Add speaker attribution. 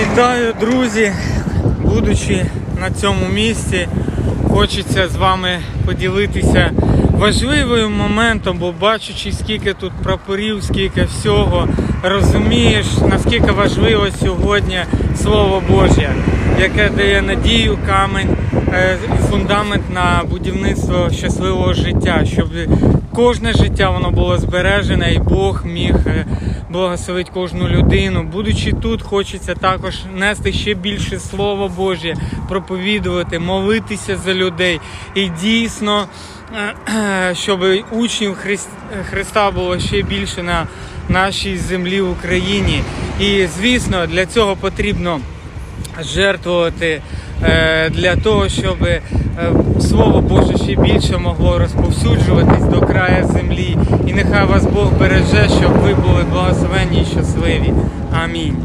Speaker 1: Вітаю, друзі! Будучи на цьому місці, хочеться з вами поділитися важливим моментом, бо бачучи, скільки тут прапорів, скільки всього, розумієш, наскільки важливо сьогодні Слово Боже, яке дає надію, камень е, фундамент на будівництво щасливого життя, щоб кожне життя воно було збережене і Бог міг е, благословити кожну людину. Будучи тут, хочеться також нести ще більше Слово Боже, проповідувати, молитися за людей. І дійсно, е, щоб учнів Христа було ще більше на нашій землі в Україні. І звісно, для цього потрібно жертвувати е, для того, щоб е, Слово Боже ще більше могло розповсюджуватись до землі. І нехай вас Бог береже, щоб ви були благословенні і щасливі. Амінь.